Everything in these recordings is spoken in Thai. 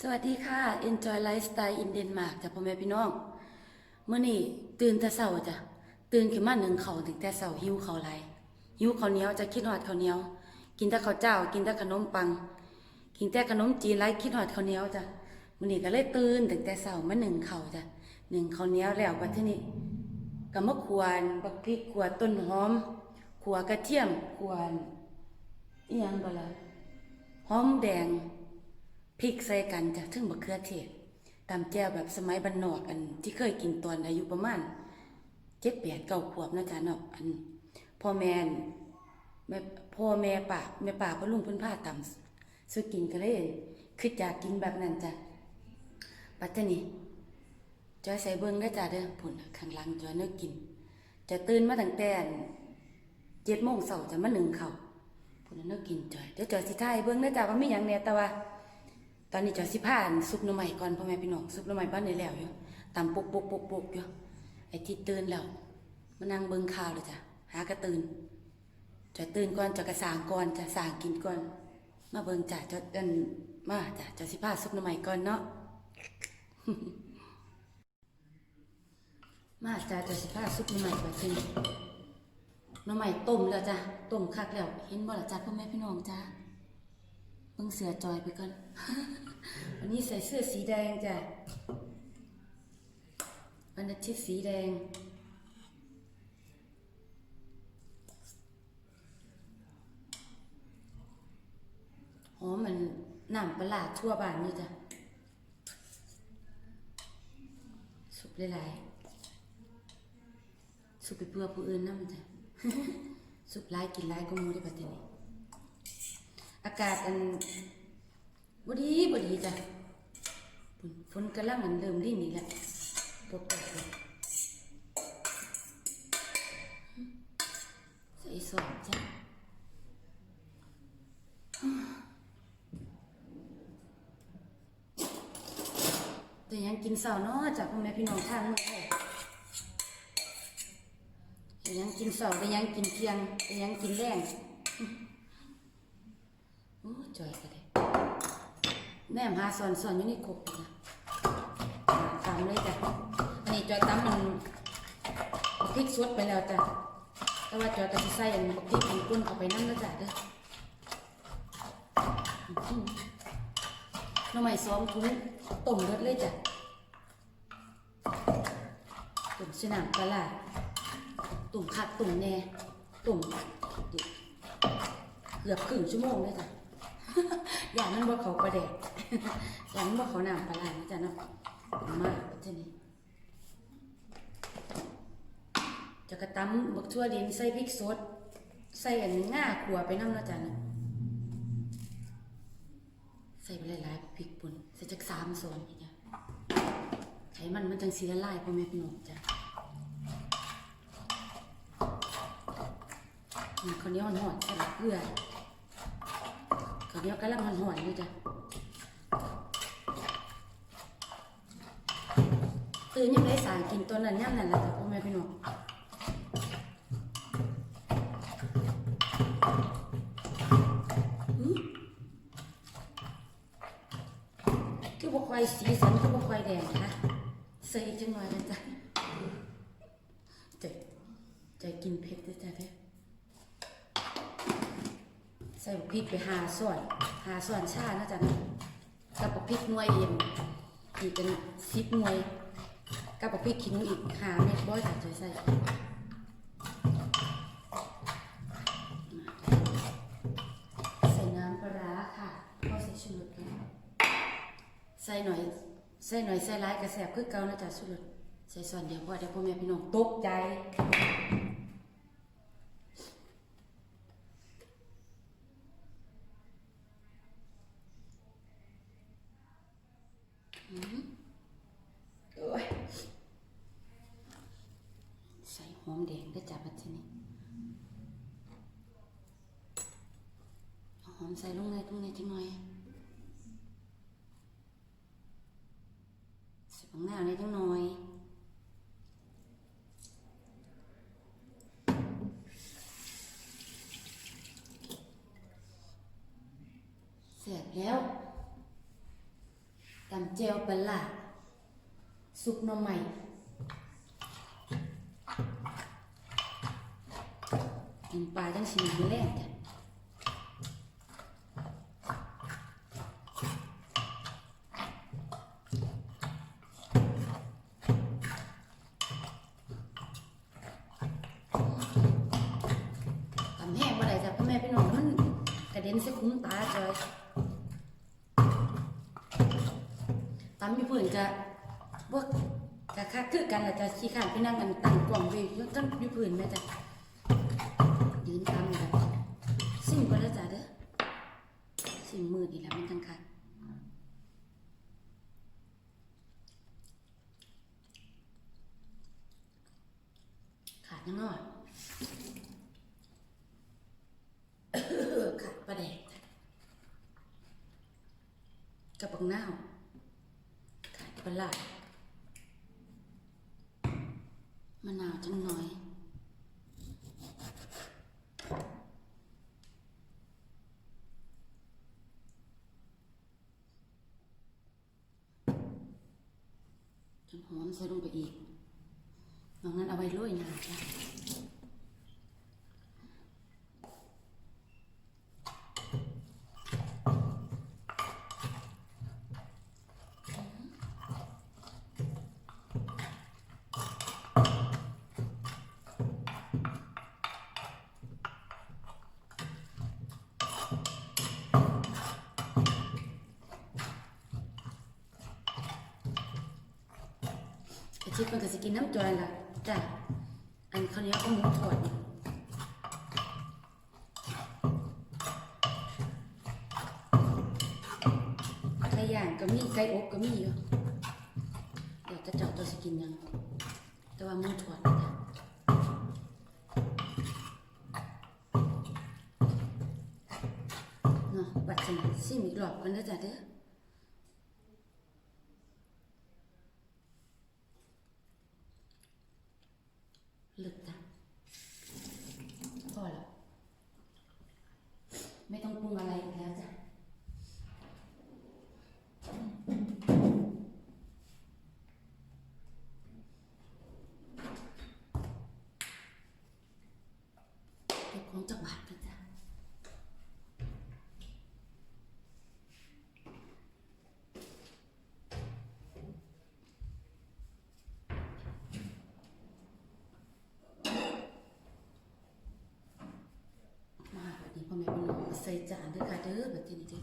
สวัสดีค่ะ Enjoy Lifestyle in Denmark จ้ะพ่อแม่พี่น้องเมื่อนี้ตื่นแต่เช้าจ้ะตื่นขึ้นมาหนึ่งเขาถึงแต่เช้าหิวเขาไหลายหิวเขาเหนียวจะคิดฮอดเขาเหนียว กินแต่ข้าวเจ้า กินแต่ขนมปัง กินแต่ขนมจีนไรคิดฮอดเขาเหนียวจ้ะมื่อนี้ก็เลยตื่นถึงแต่เช้ามาหนึ่งเขาจ้ะหนึ่งเขาเหนียวแล้วบัดทีนี้ก็มาขวานบักพริกขวต้นหอมขวกระเทียมขวานอียังบ่ล่ะหอมแดง พริกใส่กันจ้ะถึงมะเขือเทศตำแจ่วแบบสมัยบ้านอกอันที่เคยกินตอนอายุประมาณเจ็ดแปดเก้าขวบนะจ๊ะเนาะอันพ่อแม่แม่พ่อแม่ป่าแม่ป่าพ่อลุงเพิ่นพาตำสุกินก็เลยคืออยากกินแบบนั้นจ้ะปัจจุบันจอยใส่เบิ้งได้จ้ะเด้อผุนข้างหลังจอยเนื้อกิน จะตื่นมาตั้งแต่เจ็ดโมงเช้าจะมาหนึ่งเขาผุนเนื้อกินจอยเดี๋ยวจอยสิท่ายเบิ้งได้จ้ะว่ามีหยังแน่แต่ว่า ตอนนี้จอยสิผ่านซุปหน่อไม้ก่อนพ่อแม่พี่น้องซุปหน่อไม้บ้านนี่แล้วอยู่ตำปุกปุกปุกปุกอยู่ไอ้ที่ตื่นแล้วมานั่งเบิ่งข่าวเลยจ้ะหากระตื่นจอยตื่นก่อนจอยกระสางก่อนจะสางกินก่อน มาเบิ่งจ้ะจอยเอินมาจ้ะจอยสิผ่าซุปหน่อไม้ก่อนเนาะมาจ้ะจอยสิผ่าซุปหน่อไม้ก่อนสิหน่อไม้ต้มแล้วจ้ะต้มคักแล้วเห็นบ่ล่ะจ้ะพ่อแม่พี่น้องจ้ะ เพิ่งเสือจอยไปก่อน วันนี้ใส่เสื้อสีแดงจ้ะวันอาทิตย์สีแดง หอมมันน้ำปลาร้าดทั่วบ้านนี่จ้ะ สุกหลายๆ สุกไปเพื่อผู้อื่นนะมันจ้ะ สุกหลายกินหลายก็มูได้ปะทีนี้ อากาศอันบดีบดีจ้ะฝนฝนกำลังมันเริ่มริ่นนี่แหละตกตกเลยใส่สอนจ้ะแต่ยังกินเสาเนาะจากพ่อแม่พี่น้องทางเมืองไทยแต่ยังกินเสาแต่ยังกินเที่ยงแต่ยังกินแรง จอยก็ได้แม่มหาสอนสอนอยู่ในคุกนะตามเลยจ้ะอันนี้จอยตำมันพริกสดไปแล้วจ้ะแต่ว่าจอยก็จะใส่อันพริกอันกุ้นเข้าไปนั่นแล้วจ้ะเด้ออื้อหน้ำใหม่ซ้อมทุ้งต้มรสเลยจ้ะต้มสนามปลาร้าตุ่มคักตุ่มแน่ตุ่มตุ่มเกือบครึ่งชั่วโมงเลยจ้ะ อย่างนั้นว่เขาประเด็กอย่างนั้นว่เขาหนามปลาไหลนะจ๊ะเนาะมากเท่านี้จะกระตำบักทั่วดินใส่พริกสด ใส่อันง่าขัวไปน้ำนะจ๊ะเนาะใส่ไปหลายๆพริกป่นใส่จักสามส่วนนี่จ้ะไขมันมันจังสีละลายพ่อแม่พี่น้องจ้ะนี่ข้าวเหนียวหอนๆใส่บักเกลือ ข้าวเหนียวกำลังหอนๆอยู่จ้ะตื่นยังได้สารกินตัวนั้นย่ำนั่นแหละจ้ะพ่อแม่พี่น้อง ใส่บักพริกไปหาส่วนหาส่วนชานะจ๊ะนะกับบักพริกนวยเอ็มอีกกันสิบหน่วยกับบักพริกขี้หนูอีกหาเม็ดบ่อยจ้ะจะใส่ใส่น้ำปลาค่ะก็ใส่ชูรสกันใส่หน่อยใส่หน่อยใส่ร้ายกระแสบคือเก่านะจ๊ะชูรสใส่ส่วนเดียวพอเดี๋ยวพ่อแม่พี่น้องตกใจ โอ้ยใส่หอมแดงด้วยจ้ะบัดทีนี้ เอาหอมใส่ลงในตรงนี้จังหน่อยส่บงหน้าในจังหน่อยเสร็จแล้วตำเจลปลาซุปหน่อไม้กินปลาจังสิมีแรงจ้ะ เด็นใส่คุ้มตาจอยตามอยู่เพื่อนจะพวกจะคักคือกันแหละจะขี้ขานไปนั่งกันตั้งกล่องไปยู่ตั้งอยู่เพื่อนแม่จ้ะยืนตามกันสิ่งก็แล้วจ้ะเด้อสิ่งมือนี่แหละมันจังคักขาดยังน้อย ขาดประแดกจ้ะกับปังหน้าว ขาดปลาร้ามะนาวจังน้อย จนหอมใส่ลงไปอีกนอกนั้นเอาไว้โรยหน้าจ้ะ ชิดมันก็สิกินน้ำจอยล่ะจ้ะอันข้าวเหนียวก็หมูทอดไก่ย่างก็มีไก่อบก็มีอยู่เดี๋ยวจะเจาะตัวสิกินยังแต่ว่าหมูทอดจ้ะเนาะบัดจังซิมอีกรอบกันเด้อจ้ะเด้อ เลิกจ้ะพอแล้วไม่ต้องปรุงอะไรอีกแล้วจ้ะเก็บของจากบาทกันจ้ะมาแบบนี้พ่อแม่พี่น้อง ใส่จานด้วยค่ะเด้อแบบนี้จ้ะ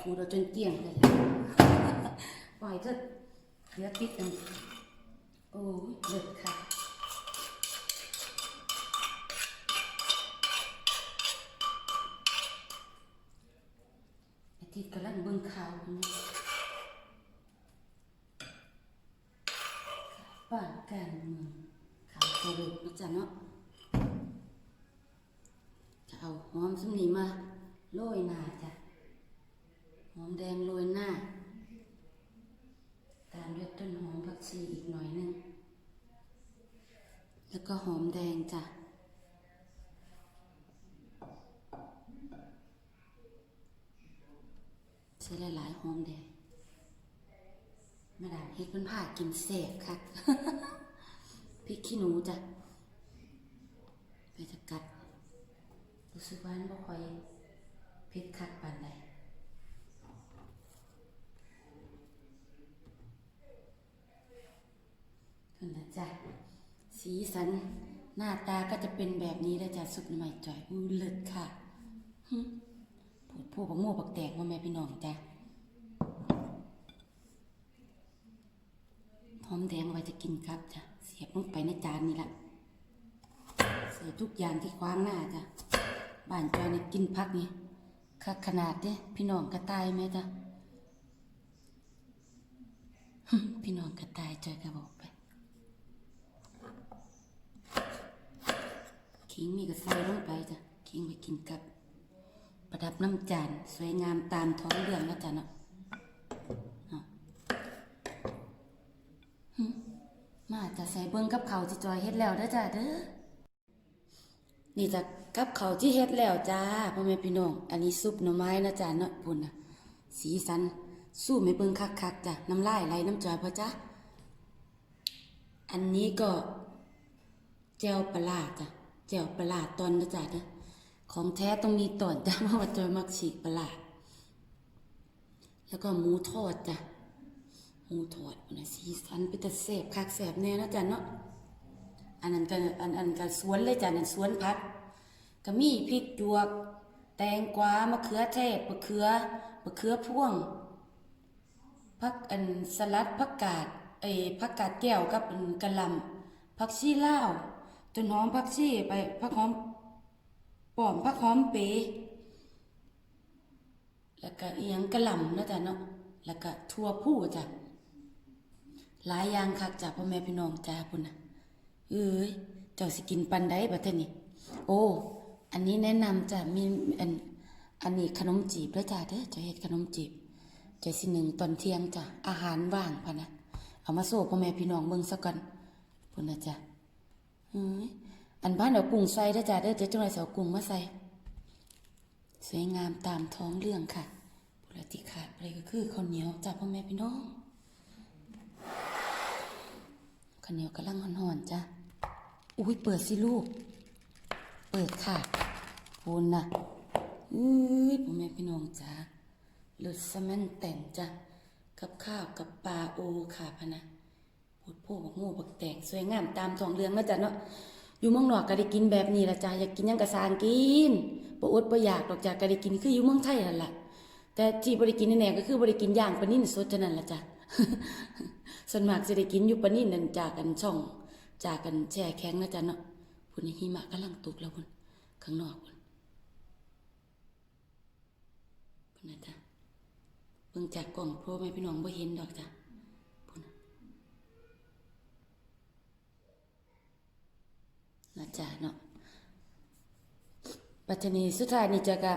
ครูเราจนเกลี้ยงเลยปล่อยเถอะเดี๋ยวติดอันโอ้ยเลิศค่ะอาทิตย์กำลังเบิ่งข่าวอยู่นะบ้านการเมือง ข่าวโควิดนะจ๊ะเนาะจะเอาหอมสำนีมาโรยหน้าจ้ะหอมแดงโรยหน้า ตามด้วยต้นหอมผักชีอีกหน่อยนึงแล้วก็หอมแดงจ้ะใช้หลายๆหอมแดงมาดามเฮ็ดเพิ่นพากินเสพค่ะ ริกขี้หนูจ้ะไปจะกัด รู้สึกว่านบ่ค่อยเผ็ดคักปานใดนั่นนะจ้ะสีสันหน้าตาก็จะเป็นแบบนี้แล้วจ้ะสุกใหม่จ่อยอู้เลิศค่ะหึปวดผู้บักโม่บักแตกว่าแม่พี่น้องจ้ะหอมแดงไว้จะกินครับจ้ะ ยบลงไปในจานนี่ละใส่ทุกอย่างที่คว้างหน้าจ้ะบ้านจอยเนี่ยกินพักนี่คักขนาดเด้พี่น้องกระต่ายไหมจ้ะพี่น้องกระต่ายจอยก็บอกไปขิงมีก็ใส่ลงไปจ้ะขิงไปกินกับ ประดับน้ำจานสวยงามตามท้องเรื่องนะจ๊ะเนาะเอาหึมาจะใส่ เบิ้งกับเขาวจิจอยเฮ็ดแล้วเด้อจ้ะเด้อนี่จะกับเขาที่เฮ็ดแล้วจ้าพ่อแม่พี่น้องอันนี้ซุปหน่อไม้นะจ้าเนาะพุ่นน่ะสีสันสู้ไม่เบิ่งคักๆจ้ะน้ำลายไหลน้ำจอยพ่อจ้าอันนี้ก็แจวปลาร้าจ้ะแจวปลาตอนนะจ้ะเด้อของแท้ต้องมีตอนจ้ะเพราะว่าจอยมักฉีกปลาแล้วก็หมูทอดจ้ะ มูทอดนะสีสันเป็นตะแซ่บคักแซ่บแน่นะจ้ะเนาะอันนั้นก็อันอันก็สวนเลยจ้ะนั่นสวนผักก็มีพริกหยวก แตงกวามะเขือเทศมะเขือมะเขือพ่วงผักอันสลัดผักกาดเอ้ยผักกาดแก้วกับกะหล่ำผักชีลาวต้นหอมผักชีไปผักหอมป้อมผักหอมเปแล้วก็เอียงกะหล่ำนะจ๊ะเนาะแล้วก็ทั่วผู้จ้ะ หลายอย่างคักจ้ะพ่อแม่พี่น้องจ้าพุ่นน่ะเอ้ยเจ้าสิกินปันได้บัดเทนี่โอ้ อันนี้แนะนำจ้ะมีอันอันนี้ขนมจีบแล้วจ้ะเด้อเจะเฮ็ดขนมจีบเจะสิหนึ่งตอนเที่ยงจ้ะอาหารว่างพะนะเอามาโซ่พ่อแม่พี่น้องเบิ่งซะก่อนพุ่นนะจ้ะเอ้ยอันบ้านเอากุ้งใส่ด้จ้ะเด้อเดี๋ยวจังไรเอากุ้งมาใส่สวยงามตามท้องเรื่องค่ะปุรติขาดไปก็คือข้าวเหนียวจ้ะพ่อแม่พี่น้อง ข้าวเหนียวกำลังห่อนๆจ้ะ อุ้ยเปิดสิลูก เปิดค่ะพูนนะอุ้ยพ่อแม่พี่น้องจ้าเลือดสมันแต่งจ้ะ กับข้าวกับปลาโอค่ะพะนะพูดโพบักโม่บักแตงสวยงามตามทองเรืองนะจ๊ะเนาะ อยู่เมืองนอกก็ได้กินแบบนี้ละจ้ะอยากกินยังกระสางกินบ่อดบ่อยากดอกจ้ะก็ได้กินคืออยู่เมืองไทยนั่นแหละแต่ที่บ่ได้กินแน่ๆก็คือบ่ได้กินย่างปนิ่นสดเท่านั้นละจ้ะ ส่วนมากสิได้กินอยู่ปนิ่นั่นจากกันช่อง จากกันแช่แข็งนะจ๊ะเนาะพุ่นหิมะกำลังตกแล้วพุ่นข้างนอกพุ่นพุ่นนะจ๊ะเบิ่งจากกล่องโปรแม่พี่น้องบ่เห็นดอกจ้ะพุ่นนะจ๊ะเนาะปัจจุบันสุดท้ายนี่จะกะ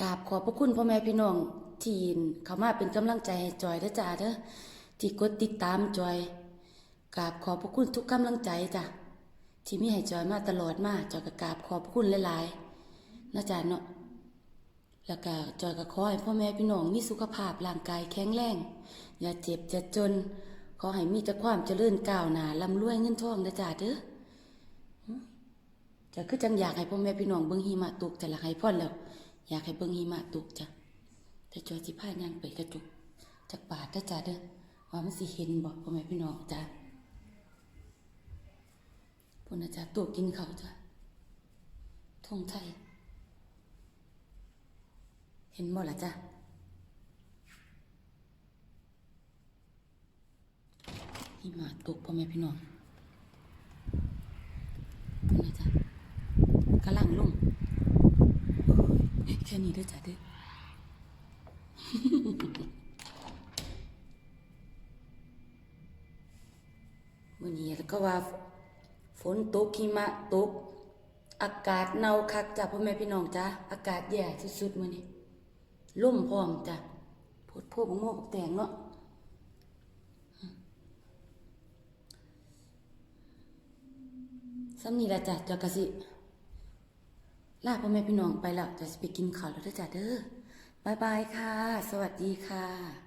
กราบขอบพระคุณพ่อแม่พี่น้อง ที่เขามาเป็นกำลังใจให้จอยด้จ้าเด้อที่กดติดตามจอยกราบขอบพระคุณทุกกำลังใจจ้ะที่มีให้จอยมาตลอดมาจอยก็กราบขอบพระคุณหลายๆนะจ๊ะเนาะแล้วก็จอยก็ขอให้พ่อแม่พี่น้องมีสุขภาพร่างกายแข็งแรงอย่าเจ็บอย่าจน ขอให้มีแต่ความเจริญก้าวหน้าร่ำรวยเงินทองนะจ๊ะเด้อจะคือจังอยากให้พ่อแม่พี่น้องเบิ่งหิมะตกแต่ละให้พ่อแล้ว อยากให้เบิ่งหิมะตกจ้ะ แต่จอยสิพายางไปกระจุกจักบาทนะจ๊ะเด้อว่ามันสิเห็นบ่พ่อแม่พี่น้องจ้ะพุ่นอาจารย์ตัวกินเขาจ้ะทงไทย เห็นบ่ล่ะจ้ะนี่มาตกพ่อแม่พี่น้องพุ่นอาจารย์กำลังลงเอ้ยแค่นี้เด้อจ้ะเด้อ มื่อนี้แล้วก็ว่าฝนตกหิมะตก อากาศหนาคักจ้ะพ่อแม่พี่น้องจ้ะอากาศแย่สุดๆมื้อนี้ล่มพร้อมจ้ะพดพวกโม่บักแตงเนาะสำนี้ละจ้ะจ้ากะสิลาพ่อแม่พี่น้องไปแล้วจะไปกินข้าวแล้วจ้ะเด้อบายบายค่ะ สวัสดีค่ะ